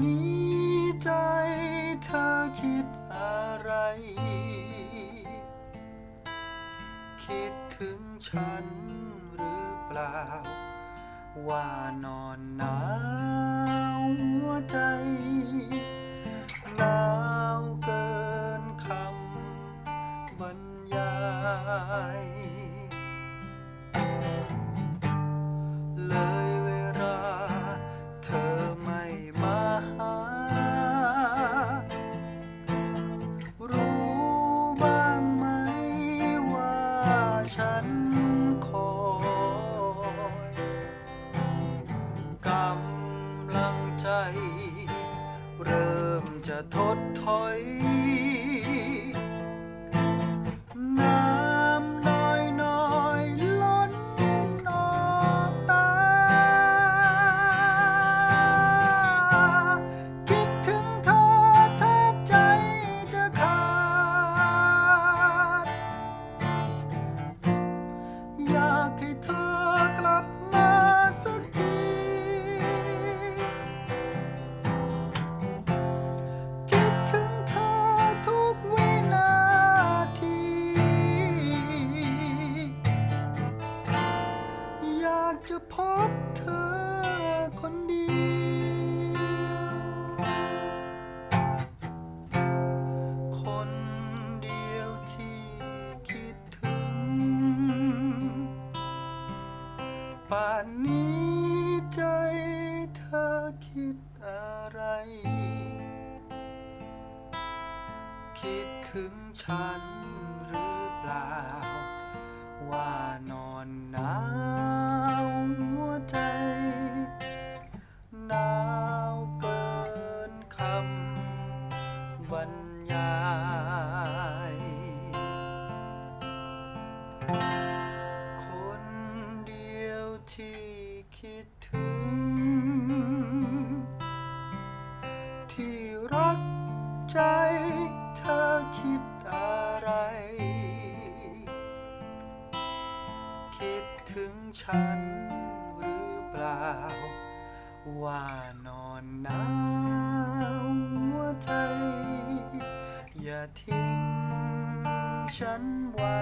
นี้ใจเธอคิดอะไร คิดถึงฉันหรือเปล่า ว่านอนหนาวหัวใจหนาว ใจ เริ่มจะทดถอย บเธอคนเดียว คนเดียวที่คิดถึง ป่านนี้ใจเธอคิดอะไร คิดถึงฉันหรือเปล่า ว่านอนหนาวายคนเดียวที่คิดถึง ที่รักใจเธอคิดอะไร คิดถึงฉันหรือเปล่า ว่านอนหนาวหัวใจ ทิ้งฉันไว้